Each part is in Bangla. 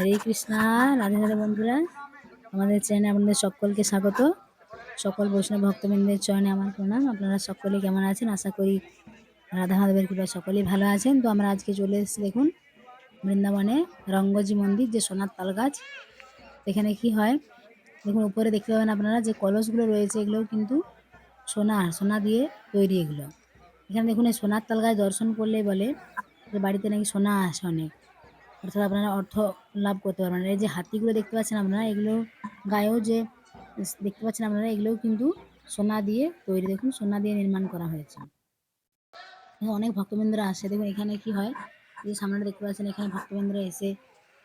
হরে কৃষ্ণা, রাধে রাধে বন্ধুরা। আমাদের চ্যানেলে আপনাদের সকলকে স্বাগত। সকল বৈষ্ণব ভক্তবৃন্দের চয়নে আমার প্রণাম। আপনারা সকলে কেমন আছেন? আশা করি রাধা মাধবের কৃপা সকলেই ভালো আছেন। তো আমরা আজকে চলে এসেছি, দেখুন, বৃন্দাবনে রঙ্গজি মন্দির, যে সোনার তাল গাছ এখানে কি হয়, দেখুন, উপরে দেখতে পাবেন আপনারা যে কলসগুলো রয়েছে, এগুলোও কিন্তু সোনা সোনা দিয়ে তৈরি এগুলো। এখানে দেখুন, এই সোনার তাল গাছ দর্শন করলে বলে যে বাড়িতে নাকি সোনা আসে অনেক। অর্থাৎ আপনারা অর্থ লাভ করতে পারবেন এই যে হাতিগুলো দেখতে পাচ্ছেন আপনারা, এগুলো গায়েও যে দেখতে পাচ্ছেন আপনারা, এগুলোও কিন্তু সোনা দিয়ে তৈরি। দেখুন, সোনা দিয়ে নির্মাণ করা হয়েছে। অনেক ভক্তবৃন্দরা আসে। দেখুন, এখানে কি হয়? যে সামনে দেখতে পাচ্ছেন, এখানে ভক্তবৃন্দরা এসে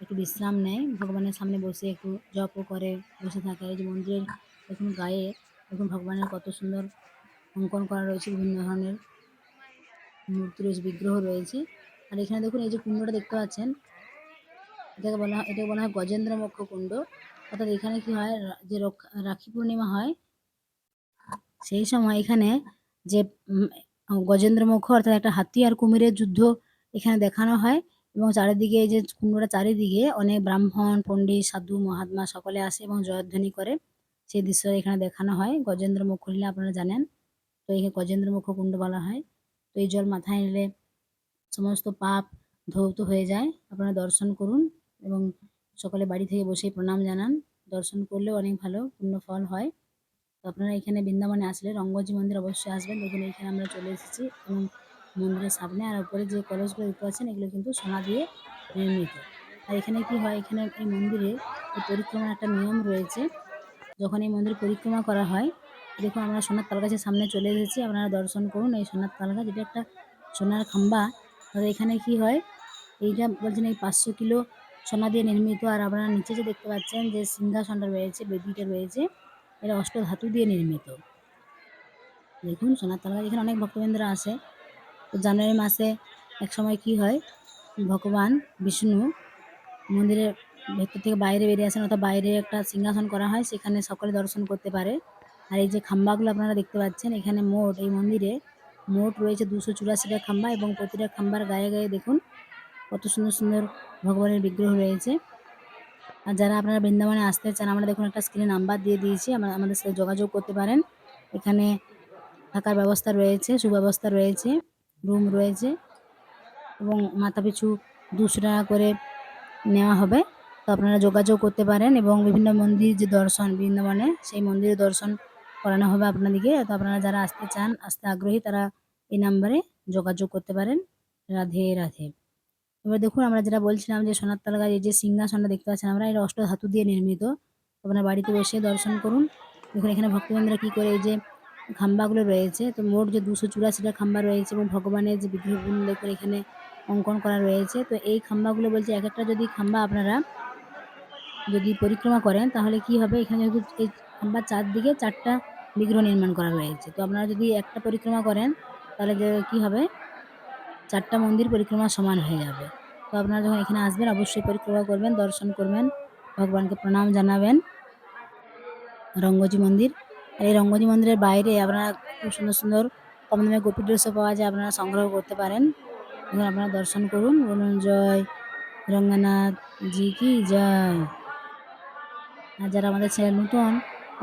একটু বিশ্রাম নেয়। ভগবানের সামনে বসে একটু জপও করে, বসে থাকে। এই যে মন্দিরের দেখুন গায়ে, দেখুন ভগবানের কত সুন্দর অঙ্কন করা রয়েছে, বিভিন্ন ধরনের মূর্তি রয়েছে, বিগ্রহ রয়েছে। আর এখানে দেখুন, এই যে কুণ্ডটা দেখতে পাচ্ছেন এটাকে বলা হয়, এটাকে বলা হয় গজেন্দ্র মুখ্য কুণ্ড। অর্থাৎ এখানে কি হয় যে রাখি পূর্ণিমা হয়, সেই সময় এখানে যে গজেন্দ্র মুখ্য অর্থাৎ একটা হাতি আর কুমিরের যুদ্ধ এখানে দেখানো হয় এবং চারিদিকে যে কুণ্ডটা চারিদিকে অনেক ব্রাহ্মণ, পণ্ডিত, সাধু, মহাত্মা সকলে আসে এবং জয়ধ্বনি করে। সেই দৃশ্য এখানে দেখানো হয় গজেন্দ্র মুখ নিলে আপনারা জানেন। তো এখানে গজেন্দ্র মুখ্য কুণ্ড বলা হয়। তো এই জল মাথায় নিলে সমস্ত পাপ ধৌত হয়ে যায়। আপনারা দর্শন করুন। এবং সকলে বাড়ি থেকে বসেই প্রণাম জানান। দর্শন করলেও অনেক ভালো, পূর্ণ ফল হয়। তো আপনারা এখানে বৃন্দাবনে আসলে রঙ্গজি মন্দির অবশ্যই আসবেন। দেখুন এখানে আমরা চলে এসেছি এবং মন্দিরের সামনে আর উপরে যে কলসগুলো দেখতে পাচ্ছেন, এগুলো কিন্তু সোনা দিয়ে নির্মিত। আর এখানে কি হয়, এখানে এই মন্দিরে পরিক্রমার একটা নিয়ম রয়েছে। যখন এই মন্দির পরিক্রমা করা হয়, দেখুন আমরা সোনার তালগাছের সামনে চলে এসেছি। আপনারা দর্শন করুন, এই সোনার তালগাছ, এটা একটা সোনার খাম্বা। এখানে কি হয়, এইটা বলছেন এই পাঁচশো কিলো সোনা দিয়ে নির্মিত আর আপনারা নিচে যে দেখতে পাচ্ছেন যে সিংহাসনটা রয়েছে, বেদিটা রয়েছে, এটা অষ্ট ধাতু দিয়ে নির্মিত। দেখুন, সোনার তালগাছ এখানে অনেক ভক্তবৃন্দরা আসে। তো জানুয়ারি মাসে এক সময় কি হয়? ভগবান বিষ্ণু মন্দিরের ভেতর থেকে বাইরে বেরিয়ে আসেন, অর্থাৎ বাইরে একটা সিংহাসন করা হয়, সেখানে সকলে দর্শন করতে পারে। আর এই যে খাম্বাগুলো আপনারা দেখতে পাচ্ছেন, এখানে মোট, এই মন্দিরে মোট রয়েছে দুশো চুরাশিটা খাম্বা এবং প্রতিটা খাম্বার গায়ে গায়ে দেখুন, কত সুন্দর সুন্দর ভগবানের বিগ্রহ রয়েছে। আর যারা আপনারা বৃন্দাবনে আসতে চান, আমরা দেখুন একটা স্ক্রিনে নাম্বার দিয়ে দিয়েছি। আমরা, আমাদের সাথে যোগাযোগ করতে পারেন। এখানে থাকার ব্যবস্থা রয়েছে, সুব্যবস্থা রয়েছে রুম রয়েছে এবং মাথা পিছু দুশো টাকা করে নেওয়া হবে। তো আপনারা যোগাযোগ করতে পারেন এবং বিভিন্ন মন্দির যে দর্শন, বৃন্দাবনে সেই মন্দিরে দর্শন করানো হবে আপনাদেরকে। তো আপনারা যারা আসতে চান, আসতে আগ্রহী, তারা এই নাম্বারে যোগাযোগ করতে পারেন। রাধে রাধে। এবার দেখুন আমরা যেটা বলছিলাম যে সোনার তালগাছ এই যে সিংহাসনটা দেখতে পাচ্ছেন আমরা, এটা অষ্ট ধাতু দিয়ে নির্মিত। আপনার বাড়িতে বসে দর্শন করুন। দেখুন এখানে ভক্তবৃন্দরা কী করে এই যে খাম্বাগুলো রয়েছে। তো মোট যে দুশো চুরাশিটা খাম্বা রয়েছে এবং ভগবানের যে বিগ্রহগুলো দেখুন এখানে অঙ্কন করা রয়েছে। তো এই খাম্বাগুলো বলছে এক একটা যদি খাম্বা আপনারা যদি পরিক্রমা করেন, তাহলে কি হবে? এখানে যেহেতু এই খাম্বার চারদিকে চারটা বিগ্রহ নির্মাণ করা রয়েছে। তো আপনারা যদি একটা পরিক্রমা করেন, তাহলে কি হবে? চারটা মন্দির পরিক্রমা সমান হয়ে যাবে। তো আপনারা যখন এখানে আসবেন, অবশ্যই পরিক্রমা করবেন, দর্শন করবেন, ভগবানকে প্রণাম জানাবেন। রঙ্গজি মন্দির। আর এই রঙ্গজি মন্দিরের বাইরে আপনারা খুব সুন্দর সুন্দর কম দামে গোপী ড্রেসও পাওয়া যায়, আপনারা সংগ্রহ করতে পারেন। এবং আপনারা দর্শন করুন, বলুন, জয় রঙ্গনাথ জি কি জয়। আর যারা আমাদের চ্যানেল নতুন,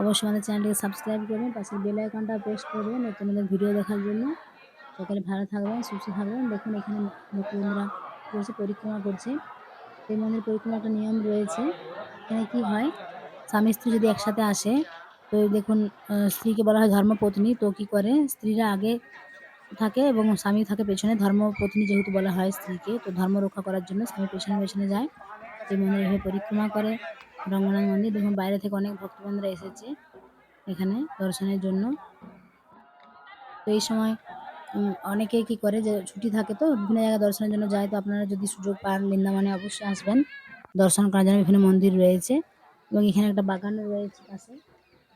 অবশ্যই আমাদের চ্যানেলটিকে সাবস্ক্রাইব করবেন, পাশে বেল আইকনটা প্রেস করবেন নতুন নতুন ভিডিও দেখার জন্য। সকলে ভালো থাকবেন, সুস্থ থাকবেন। দেখুন, এখানে ভক্তবৃন্দরা বসে পরিক্রমা করছে। সেই মন্দির পরিক্রমা একটা নিয়ম রয়েছে। এখানে কি হয়, স্বামী স্ত্রী যদি একসাথে আসে, তো দেখুন স্ত্রীকে বলা হয় ধর্মপত্নী। তো কী করে, স্ত্রীরা আগে থাকে এবং স্বামী থাকে পেছনে। ধর্মপত্নী যেহেতু বলা হয় স্ত্রীকে, তো ধর্ম রক্ষা করার জন্য স্বামী পেছনে পেছনে যায়। সেই মন্দিরে এভাবে পরিক্রমা করে রঙ্গনাথ মন্দির। দেখুন, বাইরে থেকে অনেক ভক্তবৃন্দরা এসেছে এখানে দর্শনের জন্য। তো এই সময় অনেকে কি করে যে ছুটি থাকে তো, বিভিন্ন জায়গায় দর্শনের জন্য যায়, তো আপনারা যদি সুযোগ পান, বৃন্দাবনে অবশ্যই আসবেন। দর্শন করার জন্য বিভিন্ন মন্দির রয়েছে এবং এখানে একটা বাগানও রয়েছে পাশে।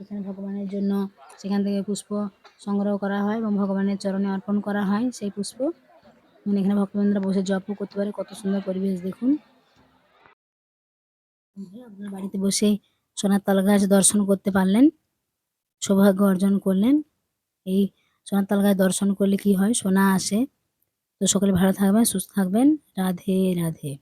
এখানে ভগবানের জন্য সেখান থেকে পুষ্প সংগ্রহ করা হয় এবং ভগবানের চরণে অর্পণ করা হয় সেই পুষ্প। মানে এখানে ভক্তবৃন্দরা বসে জপও করতে পারে, কত সুন্দর পরিবেশ, দেখুন। আপনার বাড়িতে বসে সোনার তাল গাছ দর্শন করতে পারলেন, সৌভাগ্য অর্জন করলেন। এই সোনার তাল গাছ দর্শন করলে কি হয়? সোনা আসে। তো সকলে ভালো থাকবেন, সুস্থ থাকবেন। রাধে রাধে।